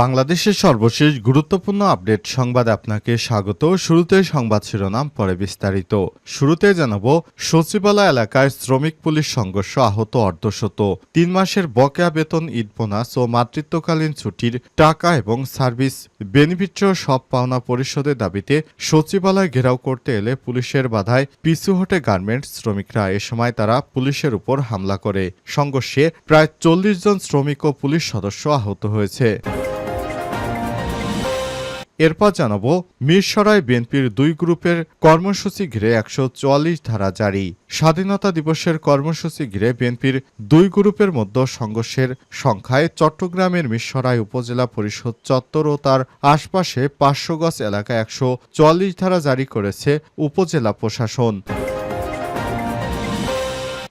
বাংলাদেশের সর্বশেষ গুরুত্বপূর্ণ আপডেট সংবাদ আপনাকে স্বাগত। শুরুতে সংবাদ শিরোনাম, পরে বিস্তারিত। শুরুতে জানাব, সচিবালয় এলাকায় শ্রমিক পুলিশ সংঘর্ষ আহত অর্ধশত। তিন মাসের বকেয়া বেতন, ঈদ বোনাস ও মাতৃত্বকালীন ছুটির টাকা এবং সার্ভিস বেনিফিট সব পাওনা পরিশোধের দাবিতে সচিবালয় ঘেরাও করতে এলে পুলিশের বাধায় পিছু হটে গার্মেন্টস শ্রমিকরা। এ সময় তারা পুলিশের উপর হামলা করে। সংঘর্ষে প্রায় চল্লিশ জন শ্রমিক ও পুলিশ সদস্য আহত হয়েছে। এরপর জানাব মিরসরায় বিএনপির দুই গ্রুপের কর্মসূচি ঘিরে একশো চুয়াল্লিশ ধারা জারি। স্বাধীনতা দিবসের কর্মসূচি ঘিরে বিএনপির দুই গ্রুপের মধ্যে সংঘর্ষের সংখ্যায় চট্টগ্রামের মিরসরাই উপজেলা পরিষদ চত্বর ও তার আশপাশে পাঁচশো গজ এলাকায় একশো চুয়াল্লিশ ধারা জারি করেছে উপজেলা প্রশাসন।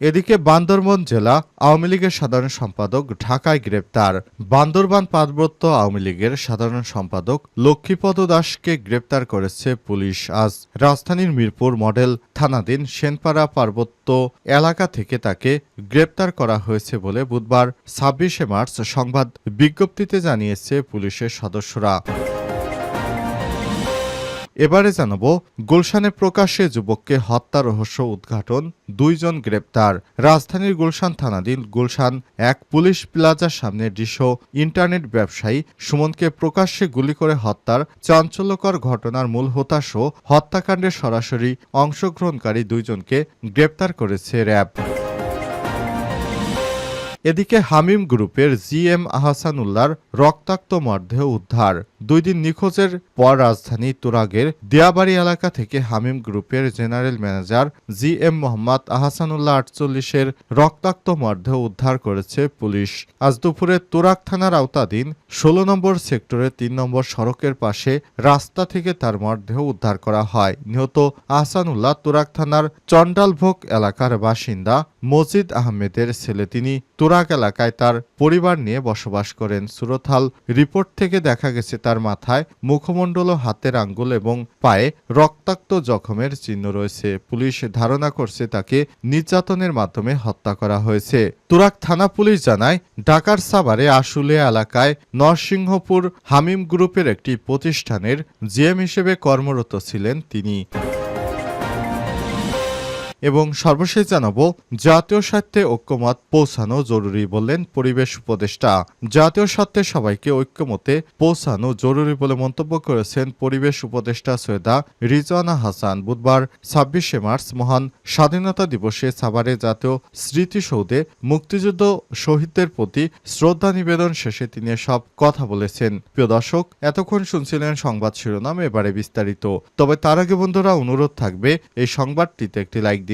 এদিকে বান্দরবন জেলা আওয়ামী লীগের সাধারণ সম্পাদক ঢাকায় গ্রেপ্তার। বান্দরবান পার্বত্য আওয়ামী লীগের সাধারণ সম্পাদক লক্ষ্মীপদ দাসকে গ্রেপ্তার করেছে পুলিশ। আজ রাজধানীর মিরপুর মডেল থানাধীন সেনপাড়া পার্বত্য এলাকা থেকে তাকে গ্রেপ্তার করা হয়েছে বলে বুধবার ছাব্বিশে মার্চ সংবাদ বিজ্ঞপ্তিতে জানিয়েছে পুলিশের সদস্যরা। এবারে জানাব, গুলশানে প্রকাশ্যে যুবককে হত্যা রহস্য উদ্ঘাটন, দুইজন গ্রেপ্তার। রাজধানীর গুলশান থানাধীন গুলশান এক পুলিশ প্লাজার সামনে দৃশ্য ইন্টারনেট ব্যবসায়ী সুমনকে প্রকাশ্যে গুলি করে হত্যার চাঞ্চল্যকর ঘটনার মূল হতাশ হত্যাকাণ্ডে সরাসরি অংশগ্রহণকারী দুইজনকে গ্রেপ্তার করেছে র্যাব। এদিকে হামিম গ্রুপের জি এম আহসানুল্লাহর রক্তাক্ত মরদেহ উদ্ধার। দুই দিন নিখোঁজের পর রাজধানী তুরাগের দিয়াবাড়ি এলাকা থেকে হামিম গ্রুপের general manager G M Mohammad Ahsanullah আটচল্লিশের রক্তাক্ত মরদেহ উদ্ধার করেছে পুলিশ। আজ দুপুরে তুরাগ থানার আওতাধীন ষোলো নম্বর সেক্টরের তিন নম্বর সড়কের পাশে রাস্তা থেকে তার মরদেহ উদ্ধার করা হয়। নিহত আহসানুল্লাহ তুরাগ থানার চন্ডালভোগ এলাকার বাসিন্দা মজিদ আহমেদের ছেলে। তিনি তুরাগ এলাকায় তার পরিবার নিয়ে বসবাস করেন। সুরথাল রিপোর্ট থেকে দেখা গেছে তার মাথায়, মুখমণ্ডল ও হাতের আঙ্গুল এবং পায়ে রক্তাক্ত জখমের চিহ্ন রয়েছে। পুলিশ ধারণা করছে তাকে নির্যাতনের মাধ্যমে হত্যা করা হয়েছে। তুরাক থানা পুলিশ জানায়, ঢাকার সাভারে আশুলিয়া এলাকায় নরসিংহপুর হামিম গ্রুপের একটি প্রতিষ্ঠানের জিএম হিসেবে কর্মরত ছিলেন তিনি। এবং সর্বশেষ জানাব, জাতীয় স্বার্থে ঐক্যমত পৌঁছানো জরুরি বললেন পরিবেশ উপদেষ্টা। জাতীয় স্বার্থে সবাইকে ঐক্যমতে পৌঁছানো জরুরি বলে মন্তব্য করেছেন পরিবেশ উপদেষ্টা সৈয়দা রিজওয়ানা হাসান। বুধবার ছাব্বিশে মার্চ মহান স্বাধীনতা দিবসে সাভারে জাতীয় স্মৃতিসৌধে মুক্তিযুদ্ধ শহীদদের প্রতি শ্রদ্ধা নিবেদন শেষে তিনি সব কথা বলেছেন। প্রিয় দর্শক, এতক্ষণ শুনছিলেন সংবাদ শিরোনাম, এবারে বিস্তারিত। তবে তার আগে বন্ধুরা, অনুরোধ থাকবে, এই সংবাদটিতে একটি লাইক দিন।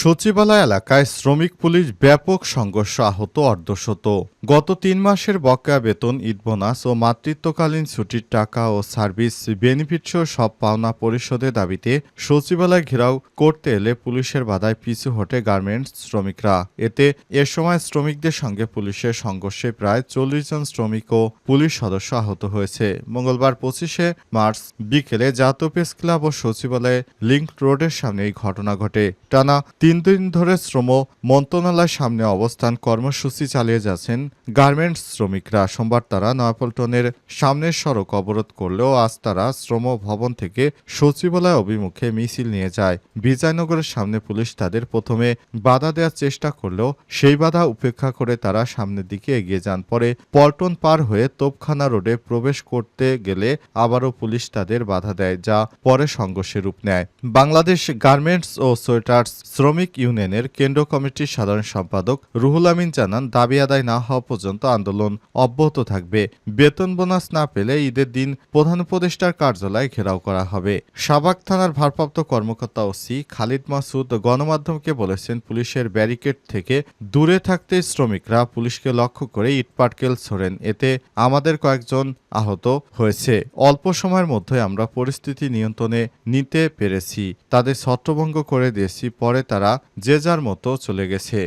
সচিবালয় এলাকায় শ্রমিক পুলিশ ব্যাপক সংঘর্ষ আহত অর্ধশত। গত তিন মাসের বকেয়া বেতন, ঈদ বোনাস ও মাতৃত্বকালীন ছুটির টাকা ও সার্ভিস বেনিফিট সহ সব পাওনা পরিশোধের দাবিতে সচিবালয় ঘেরাও করতে এলে পুলিশের বাধায় পিছু হটে গার্মেন্টস শ্রমিকরা। এতে এ সময় শ্রমিকদের সঙ্গে পুলিশের সংঘর্ষে প্রায় চল্লিশ জন শ্রমিক ও পুলিশ সদস্য আহত হয়েছে। মঙ্গলবার পঁচিশে মার্চ বিকেলে জাতীয় প্রেস ক্লাব ও সচিবালয়ে লিঙ্ক রোডের সামনে এই ঘটনা ঘটে। টানা তিন দিন ধরে শ্রম মন্ত্রণালয়ের সামনে অবস্থান কর্মসূচি চালিয়ে যাচ্ছেন গার্মেন্টস শ্রমিকরা। সোমবার তারা নয়াপল্টনের সামনের সড়ক অবরোধ করলেও আজ তারা শ্রম ভবন থেকে সচিবালয় অভিমুখে মিছিল নিয়ে যায়। বিজয়নগরের সামনে পুলিশ তাদের প্রথমে বাধা দেওয়ার চেষ্টা করলেও সেই বাধা উপেক্ষা করে তারা সামনের দিকে এগিয়ে যান। পরে পল্টন পার হয়ে তোপখানা রোডে প্রবেশ করতে গেলে আবারও পুলিশ তাদের বাধা দেয়, যা পরে সংঘর্ষে রূপ নেয়। বাংলাদেশ গার্মেন্টস ও সোয়েটার্স শ্রমিক শ্রমিক ইউনিয়নের কেন্দ্র কমিটির সাধারণ সম্পাদক রুহুল আমিন জানান, দাবি আদায় না হওয়া পর্যন্ত আন্দোলন অব্যাহত থাকবে। বেতন বোনাস না পেলে ঈদের দিন প্রধান উপদেষ্টার কার্যালয় ঘেরাও করা হবে। সাবাক থানার ভারপ্রাপ্ত কর্মকর্তা ওসি খালিদ মাসুদ গণমাধ্যমকে বলেছেন, পুলিশের ব্যারিকেড থেকে দূরে থাকতে শ্রমিকরা পুলিশকে লক্ষ্য করে ইটপাটকেল ছোড়েন। এতে আমাদের কয়েকজন আহত হয়েছে। অল্প সময়ের মধ্যে আমরা পরিস্থিতি নিয়ন্ত্রণে নিতে পেরেছি। তাদের ছত্রভঙ্গ করে দিয়েছি, পরে তারা যে যার মতো চলে গেছে।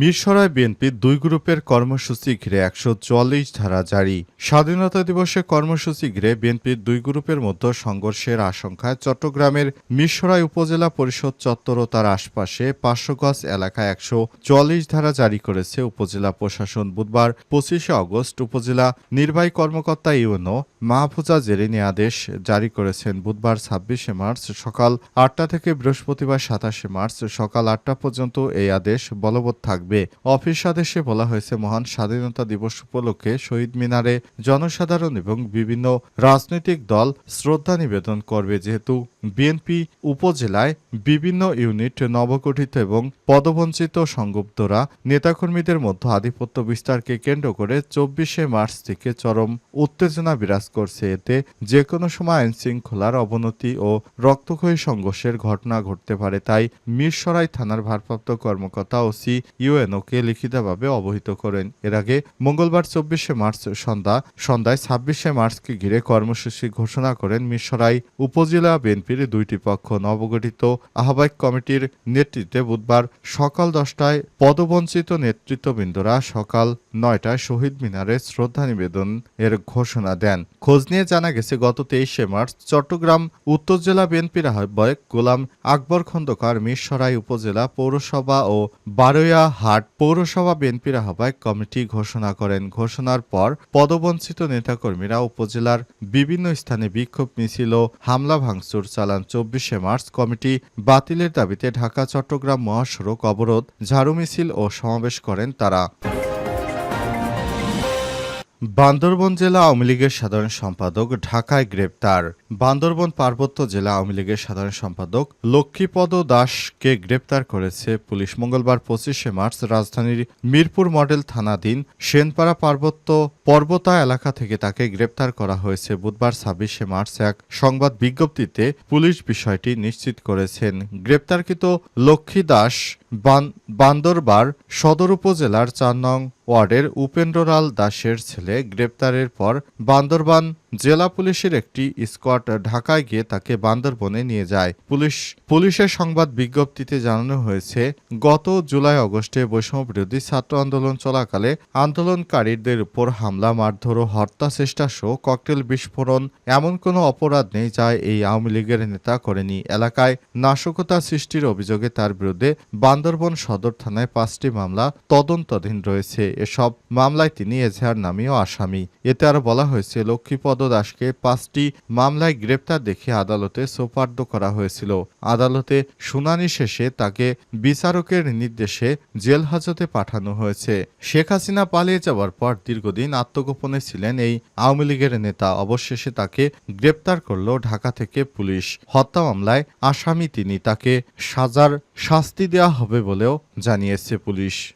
মিরসরাই বিএনপির দুই গ্রুপের কর্মসূচি ঘিরে একশো চুয়াল্লিশ ধারা জারি। স্বাধীনতা দিবসে কর্মসূচি ঘিরে বিএনপির দুই গ্রুপের মধ্যে সংঘর্ষের আশঙ্কায় চট্টগ্রামের মিরসরাই উপজেলা পরিষদ চত্বর ও তার আশপাশে পাঁচশো গজ এলাকায় একশো চুয়াল্লিশ ধারা জারি করেছে উপজেলা প্রশাসন বুধবার পঁচিশে অগস্ট উপজেলা নির্বাহী কর্মকর্তা ইউনো মাহফুজা জেরিনি আদেশ জারি করেছেন বুধবার ছাব্বিশে মার্চ সকাল আটটা থেকে বৃহস্পতিবার সাতাশে মার্চ সকাল আটটা পর্যন্ত এই আদেশ বলবৎ থাকবে। অফিস আদেশে বলা হয়েছে, মহান স্বাধীনতা দিবস উপলক্ষে শহীদ মিনারে জনসাধারণ এবং বিভিন্ন রাজনৈতিক দল শ্রদ্ধা নিবেদন করবে। যেহেতু বিএনপি উপজেলায় বিভিন্ন ইউনিট, নবগঠিত এবং পদবঞ্চিত সংগুপ্তরা নেতাকর্মীদের মধ্যে আধিপত্য বিস্তারকে কেন্দ্র করে চব্বিশে মার্চ থেকে চরম উত্তেজনা বিরাজ করছে। এতে যে কোনো সময় আইন শৃঙ্খলার অবনতি ও রক্তক্ষয়ী সংঘর্ষের ঘটনা ঘটতে পারে। তাই মিরসরাই থানার ভারপ্রাপ্ত কর্মকর্তা ও ওসি ইউএনওকে লিখিতভাবে অবহিত করেন। এর আগে মঙ্গলবার চব্বিশে মার্চ সন্ধ্যা, সন্ধ্যায় ছাব্বিশে মার্চকে ঘিরে কর্মসূচি ঘোষণা করেন মিরসরাই উপজেলা বিএনপির দুইটি পক্ষ। নবগঠিত আহ্বায়ক কমিটির নেতৃত্বে বুধবার সকাল দশটায় পদবঞ্চিত নেতৃত্ববৃন্দরা সকাল নয়টায় শহীদ মিনারে শ্রদ্ধা নিবেদন এর ঘোষণা দেন। খোঁজ নিয়ে জানা গেছে, গত তেইশে মার্চ চট্টগ্রাম উত্তর জেলা বিএনপির আহ্বায়ক গোলাম আকবর খন্দকার মিরসরাই উপজেলা পৌরসভা ও বারোয়া হাট পৌরসভা বিএনপির আহ্বায়ক কমিটি ঘোষণা করেন। ঘোষণার পর পদবঞ্চিত নেতাকর্মীরা উপজেলার বিভিন্ন স্থানে বিক্ষোভ মিছিল ও হামলা ভাঙচুর চালান। চব্বিশে মার্চ কমিটি বাতিলের দাবিতে ঢাকা চট্টগ্রাম মহাসড়ক অবরোধ, ঝাড়ু মিছিল ও সমাবেশ করেন তারা। বান্দরবন জেলা আওয়ামী লীগের সাধারণ সম্পাদক ঢাকায় গ্রেপ্তার। বান্দরবন পার্বত্য জেলা আওয়ামী লীগের সাধারণ সম্পাদক লক্ষ্মীপদ দাসকে গ্রেপ্তার করেছে পুলিশ। মঙ্গলবার পঁচিশে মার্চ রাজধানীর মিরপুর মডেল থানাধীন সেনপাড়া পার্বত্য পর্বতা এলাকা থেকে তাকে গ্রেপ্তার করা হয়েছে। বুধবার ছাব্বিশে মার্চ এক সংবাদ বিজ্ঞপ্তিতে পুলিশ বিষয়টি নিশ্চিত করেছেন। গ্রেপ্তারকৃত লক্ষ্মী দাস বান- বান্দরবার সদর উপজেলার চার নং ওয়ার্ডের উপেন্দ্রলাল দাসের ছেলে গ্রেপ্তারের পর বান্দরবান জেলা পুলিশের একটি স্কোয়াড ঢাকায় গিয়ে তাকে বান্দরবনে নিয়ে যায়। পুলিশ, পুলিশের সংবাদ বিজ্ঞপ্তিতে জানানো হয়েছে, গত জুলাই আগস্টে বৈষম্য বিরোধী ছাত্র আন্দোলন চলাকালে আন্দোলনকারীদের উপর হামলা, মারধর ও হত্যা চেষ্টা সহ ককটেল বিস্ফোরণ এমন কোনো অপরাধ নেই যা এই আওয়ামী লীগের নেতা করেনি। এলাকায় নাশকতা সৃষ্টির অভিযোগে তার বিরুদ্ধে বান্দরবন সদর থানায় পাঁচটি মামলা তদন্তাধীন রয়েছে। এসব মামলায় তিনি এজাহার নামীয় আসামি। এতে আরও বলা হয়েছে, লক্ষ্মীপদ দাসকে পাঁচটি মামলায় গ্রেপ্তার দেখে আদালতে সোপার্দ করা হয়েছিল। আদালতে শুনানি শেষে তাকে বিচারকের নির্দেশে জেল হাজতে পাঠানো হয়েছে। শেখ হাসিনা পালিয়ে যাওয়ার পর দীর্ঘদিন আত্মগোপনে ছিলেন এই আওয়ামী লীগের নেতা। অবশেষে তাকে গ্রেপ্তার করল ঢাকা থেকে পুলিশ। হত্যা মামলায় আসামি তিনি। তাকে সাজার শাস্তি দেওয়া হবে বলেও জানিয়েছে পুলিশ।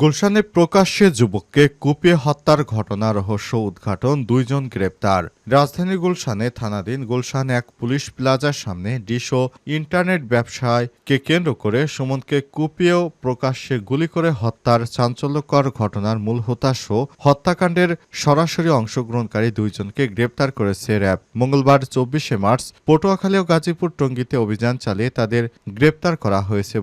গুলশানে প্রকাশ্যে যুবককে কুপিয়ে হত্যার ঘটনা রহস্য উদ্ঘাটন দুইজন গ্রেপ্তার। রাজধানী গুলশানে থানাধীন গুলশান এক পুলিশ প্লাজার সামনে ডিশ ইন্টারনেট ব্যবসায়কে কেন্দ্র করে সুমনকে কুপিয়েও প্রকাশ্যে গুলি করে হত্যার চাঞ্চল্যকর ঘটনার মূল হতাশ হত্যাকাণ্ডের সরাসরি অংশগ্রহণকারী দুইজনকে গ্রেপ্তার করেছে র্যাব। মঙ্গলবার চব্বিশে মার্চ পটুয়াখালী ও গাজীপুর টঙ্গীতে অভিযান চালিয়ে তাদের গ্রেপ্তার করা হয়েছে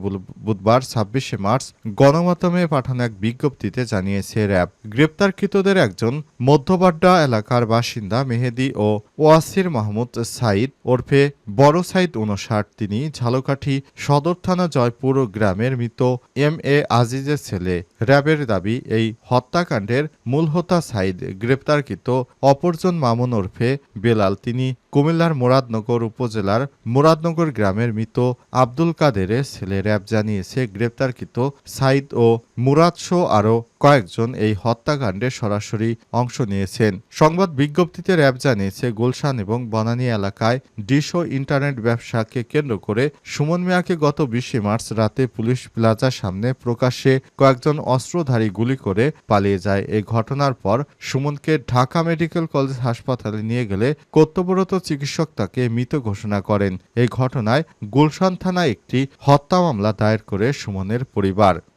বুধবার ছাব্বিশে মার্চ গণমাধ্যমে পাঠানো এক বিজ্ঞপ্তিতে জানিয়েছে র্যাব। গ্রেপ্তারকৃতদের একজন মধ্যবাড্ডা এলাকার বাসিন্দা মেহেদি ও ওয়াসির মাহমুদ সাইদ ওরফে বড় সাইদ উনষাট তিনি ঝালকাঠি সদর থানা জয়পুর গ্রামের মৃত এম এ আজিজের ছেলে। র্যাবের দাবি, এই হত্যাকাণ্ডের মূল হোতা সাইদ গ্রেপ্তারকৃত অপরজন মামুন ওরফে বেলাল। তিনি কুমিল্লার মুরাদনগর উপজেলার মুরাদনগর গ্রামের মৃত আব্দুল কাদেরের ছেলে র্যাব জানিয়েছে, গ্রেপ্তারকৃত সাইদ ও মুরাদশো আরও কয়েকজন এই হত্যাকাণ্ডে সরাসরি অংশ নিয়েছেন। সংবাদ বিজ্ঞপ্তিতে র্যাব জানিয়েছে, গুলশান এবং বনানী এলাকায় ডিশো ইন্টারনেট ব্যবসাকে কেন্দ্র করে সুমন মিয়াকে গত বিশে মার্চ রাতে পুলিশ প্লাজার সামনে প্রকাশ্যে কয়েকজন অস্ত্রধারী গুলি করে পালিয়ে যায়। এই ঘটনার পর সুমনকে ঢাকা মেডিকেল কলেজ হাসপাতালে নিয়ে গেলে কর্তব্যরত চিকিৎসক তাকে মৃত ঘোষণা করেন। এই ঘটনায় গুলশান থানায় একটি হত্যা মামলা দায়ের করে সুমনের পরিবার।